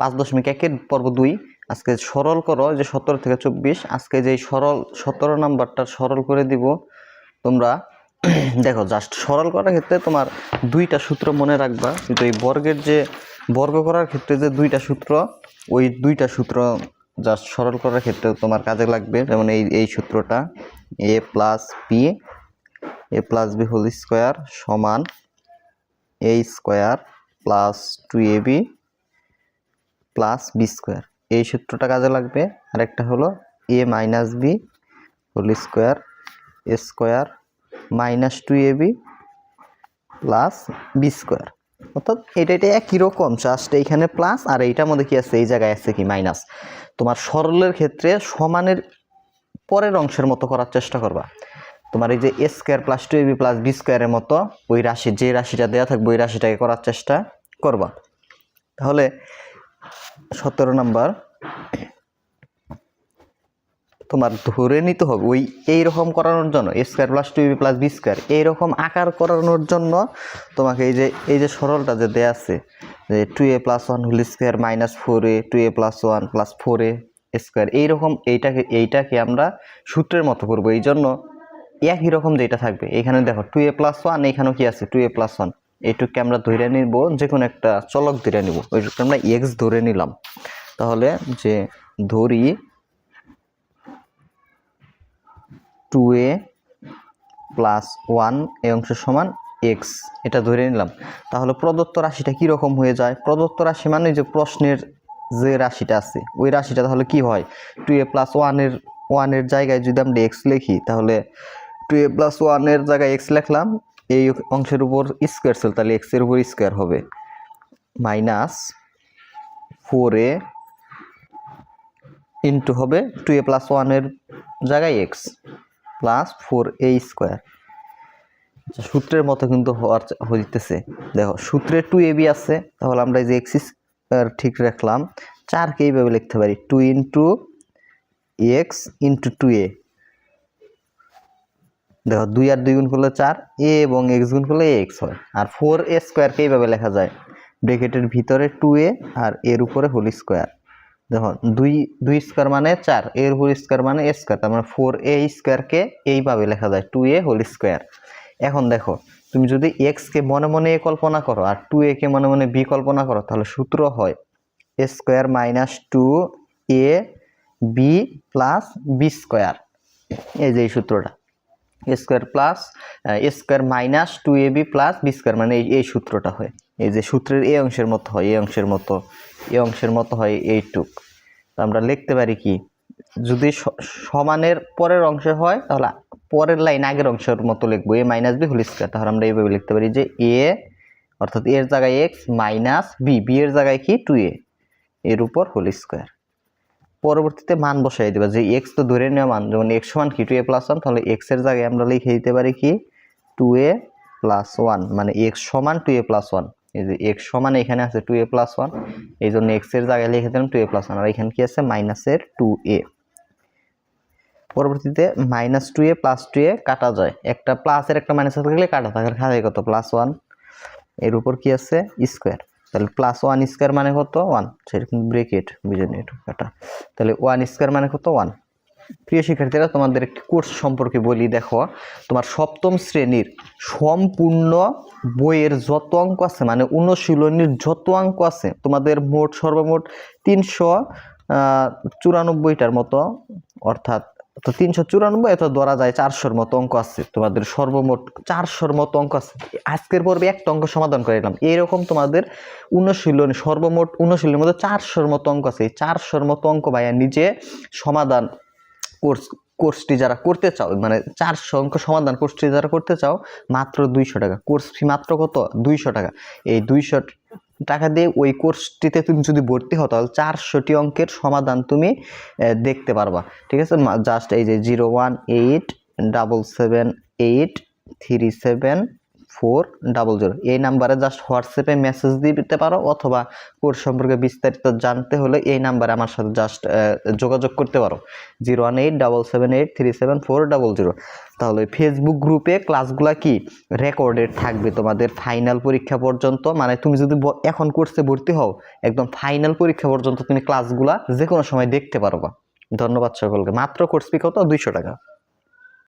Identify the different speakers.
Speaker 1: পাঁচ দশমিক একের পর্ব দুই। আজকে সরল করো যে সতেরো থেকে চব্বিশ। আজকে যে সরল, সতেরো নাম্বারটা সরল করে দিব। তোমরা দেখো জাস্ট সরল করার ক্ষেত্রে তোমার দুইটা সূত্র মনে রাখবা। কিন্তু এই বর্গের যে, বর্গ করার ক্ষেত্রে যে দুইটা সূত্র, ওই দুইটা সূত্র জাস্ট সরল করার ক্ষেত্রে তোমার কাজে লাগবে। যেমন এই এই সূত্রটা a plus p a plus b whole square সমান a square plus two a b plus b square এই সূত্রটা কাজে লাগবে। আরেকটা হলো a minus b whole square a square minus two a b plus b square অর্থাৎ এটা এটা একই রকম জাস্ট এইখানে প্লাস আর এইটার মধ্যে কি আছে? এই জায়গায় আছে কি মাইনাস তোমার সরলের ক্ষেত্রে সমানের পরের অংশের মতো করার চেষ্টা করবা। তোমার এই যে a square plus two a b plus b স্কোয়ারের মতো ওই রাশি, যে রাশিটা দেওয়া থাকবে ওই রাশিটাকে করার চেষ্টা করবা। তাহলে সতেরো নাম্বার। তোমার ধরে নিতে হবে, ওই এই রকম করানোর জন্য a square plus two b plus b square এইরকম আকার করানোর জন্য তোমাকে এই যে এই যে সরলটা যে দেয়া আছে, যে two a plus one whole square minus four a two a plus one plus four a square এইরকম এইটাকে এইটাকে আমরা সূত্রের মতো করব। এই জন্য একই রকম যেটা থাকবে। এখানে দেখো টু এ প্লাস ওয়ান এইখানেও কি আছে? টু এ প্লাস ওয়ান এইটুকু আমরা ধরে নিব যে কোনো একটা চলক ধরে নিব। ওইটুকু আমরা এক্স ধরে নিলাম। তাহলে যে ধরি টু এ প্লাস ওয়ান এই অংশ সমান এক্স এটা ধরে নিলাম। তাহলে প্রদত্ত রাশিটা কীরকম হয়ে যায়? প্রদত্ত রাশি মানে যে প্রশ্নের যে রাশিটা আছে, ওই রাশিটা তাহলে কি হয়? টু এ প্লাস ওয়ানের ওয়ানের জায়গায় যদি আমরা এক্স লিখি, তাহলে টু এ প্লাস ওয়ানের জায়গায় এক্স লিখলাম এই অংশের উপর স্কোয়ার ছিল তাহলে এক্সের উপর স্কোয়ার হবে। মাইনাস ফোর এ ইন্টু হবে টু এ প্লাস ওয়ানের জায়গায় x plus four a square সূত্রের মতো কিন্তু হওয়ার হইতেছে। দেখো, সূত্রে টু এ বি আছে, তাহলে আমরা এই যে এক্স স্কোয়ার ঠিক রাখলাম। চারকে এইভাবে লিখতে পারি two into x into two a দেখো, দুই আর দুই গুণ করলে চার, এ এবং এক্স গুণ করলে এক্স হয়। আর ফোর এ স্কোয়ারকে এইভাবে লেখা যায়? ব্রেকেটের ভিতরে টু এ আর এর উপরে হোল স্কোয়ার। দেখো, দুই দুই স্কোয়ার মানে চার, এর হোল স্কোয়ার মানে এ স্কোয়ার, তার মানে ফোর এ স্কোয়ারকে এইভাবে লেখা যায়, টু এ হোল স্কোয়ার। এখন দেখো, তুমি যদি এক্সকে মনে মনে এ কল্পনা করো আর টু এ কে মনে মনে বি কল্পনা করো, তাহলে সূত্র হয় a square minus two a b plus b square. এই যে এই সূত্রটা। Square plus a square minus two a b plus b square মানে এই সূত্রটা হয়। এই যে সূত্রের এই অংশের মতো হয় এই অংশের মতো এই অংশের মতো হয় এইটুক। তো আমরা লিখতে পারি কি, যদি সমানের পরের অংশে হয়, তাহলে পরের লাইন আগের অংশের মতো লিখব, a minus b whole square. তাহলে আমরা এইভাবে লিখতে পারি যে এ, অর্থাৎ এর জায়গায় এক্স মাইনাস বি বি এর জায়গায় কি? টু এ, এর উপর হোল স্কোয়ার। পরবর্তীতে মান বসাই দেবা। যে এক্স তো ধরে নেওয়া মান, যেমন এক্স সমান কি? টু এ প্লাস ওয়ান তাহলে এক্সের জায়গায় আমরা লিখে দিতে পারি কি? টু এ প্লাস ওয়ান মানে এক্স সমান টু এ প্লাস ওয়ান এই যে এক্স সমান এখানে আছে টু এ প্লাস ওয়ান এই জন্য এক্সের জায়গায় লিখে দিলাম টু এ প্লাস ওয়ান আর এখানে কি আছে? মাইনাসের টু এ পরবর্তীতে minus two a plus two a কাটা যায়। একটা প্লাসের একটা মাইনাস থাকলে কাটা থাকে খাবে কত? প্লাস ওয়ানের উপর কি আছে? স্কোয়ার তাহলে প্লাস ওয়ান স্কোয়ার মানে কত? ওয়ান সেরকম ব্রেকেট বুঝে একটু কাটা তাহলে ওয়ান স্কোয়ার মানে কত? ওয়ান প্রিয় শিক্ষার্থীরা, তোমাদের একটি কোর্স সম্পর্কে বলি, দেখো, তোমার সপ্তম শ্রেণির সম্পূর্ণ বইয়ের যত অঙ্ক আছে মানে অনুশীলনীর যত অঙ্ক আছে, তোমাদের মোট সর্বমোট তিনশো চুরানব্বইটার মতো, অর্থাৎ তো তিনশো চুরানব্বই, এত ধরা যায় চারশোর মতো অঙ্ক আছে। তোমাদের সর্বমোট চারশোর মতো অঙ্ক আছে। আজকের পর্বে একটা অঙ্ক সমাধান করে এলাম এইরকম তোমাদের অনুশীলনী সর্বমোট অনুশীলনের মধ্যে চারশোর মতো অঙ্ক আছে। এই চারশোর মতো অঙ্ক ভাইয়া নিজে সমাধান কোর্স, কোর্সটি যারা করতে চাও মানে চারশো অঙ্ক সমাধান কোর্সটি যারা করতে চাও, মাত্র দুইশো টাকা। কোর্স ফি মাত্র কত? দুইশো টাকা। এই দুইশো টাকা দিয়ে ওই কোর্সটিতে তুমি যদি ভর্তি হও, তাহলে চারশোটি অঙ্কের সমাধান তুমি দেখতে পারবা। ঠিক আছে? জাস্ট এই যে zero one eight double seven eight three seven four double zero এই নাম্বারে জাস্ট হোয়াটসঅ্যাপে মেসেজ দিতে পারো অথবা কোর্স সম্পর্কে বিস্তারিত জানতে হলে এই নাম্বারে আমার সাথে জাস্ট যোগাযোগ করতে পারো। Zero one eight double seven eight three seven four double zero তাহলে ফেসবুক গ্রুপে ক্লাসগুলো কি? রেকর্ডেড থাকবে তোমাদের ফাইনাল পরীক্ষা পর্যন্ত। মানে তুমি যদি এখন কোর্সে ভর্তি হও, একদম ফাইনাল পরীক্ষা পর্যন্ত তুমি ক্লাসগুলো যে কোনো সময় দেখতে পারবা। ধন্যবাদ সকলকে। মাত্র কোর্স ফি কত? দুইশো টাকা।